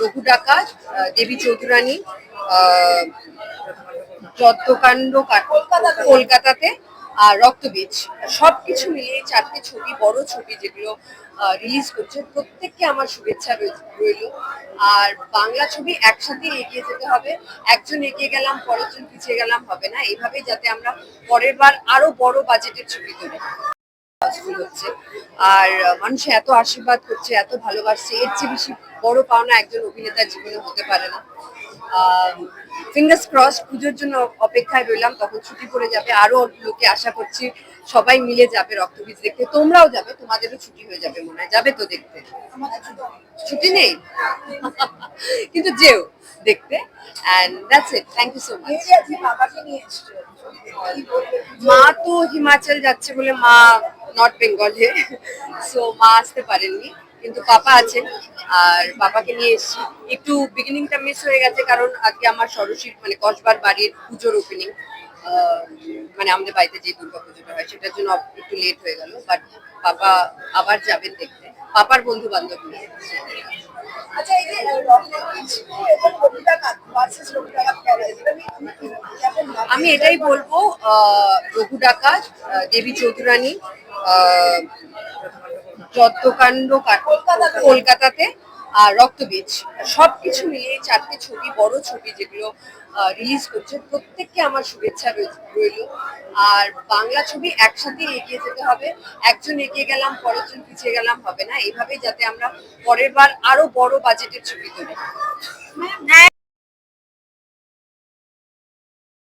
রঘু ডাকাত দেবী চৌধুরানী কা- কলকাতাতে, আর রক্তবীজ। সবকিছু মিলিয়ে এই চারটে ছবি, বড় ছবি যেগুলো রিলিজ করছে। প্রত্যেককে আমার শুভেচ্ছা রইল। আর বাংলা ছবি একসাথে এগিয়ে যেতে হবে। একজন এগিয়ে গেলাম পরের জন পিছিয়ে গেলাম, হবে না। এইভাবে যাতে আমরা পরের বার আরও বড় বাজেটের ছবি তুলি। হাউসফুল হচ্ছে। আর মানুষ এত আশীর্বাদ করছে এত ভালোবাসছে এর চেয়ে বেশি বড় পাওনা একজন অভিনেতার জীবনে হতে পারে না। ফিঙ্গার্স ক্রস পুজোর জন্য অপেক্ষায় রইলাম তখন ছুটি পড়ে যাবে আরও লোকে আশা করছি সবাই মিলে যাবে রক্তবীজ দেখতে। তোমরাও যাবে তোমাদেরও ছুটি হয়ে যাবে মনে হয়। যাবে তো দেখতে। ছুটি নেই? কিন্তু যেও দেখতে। And that's it thank you so much মা তো হিমাচল যাচ্ছে বলে মা নর্থ বেঙ্গলে সো মা আসতে পারেননি কিন্তু পাপা আছেন আর পাপাকে নিয়ে এসেছি একটু বিগিনিংটা মিস হয়ে গেছে কারণ আজকে আমার সরস্বীর মানে কসবার বাড়ির পুজোর ওপেনিং মানে আমাদের বাড়িতে যে দুর্গা পুজোটা হয় সেটার জন্য একটু লেট হয়ে গেল বাট পাপা আবার যাবেন দেখতে পাপার বন্ধু বান্ধব নিয়ে আচ্ছা? আমি এটাই বলব রঘু ডাকাত দেবী চৌধুরানী কা- কলকাতাতে, আর রক্তবীজ, সবকিছু মিলিয়ে চারটে ছবি, বড় ছবি যেগুলো রিলিজ করছে, প্রত্যেককে আমার শুভেচ্ছা রইল। আর বাংলা ছবি একসাথে এগিয়ে যেতে হবে। একজন এগিয়ে গেলাম পরের জন পিছিয়ে গেলাম, হবে না। এইভাবে যাতে আমরা পরের বার আরও বড় বাজেটের ছবি তুলি।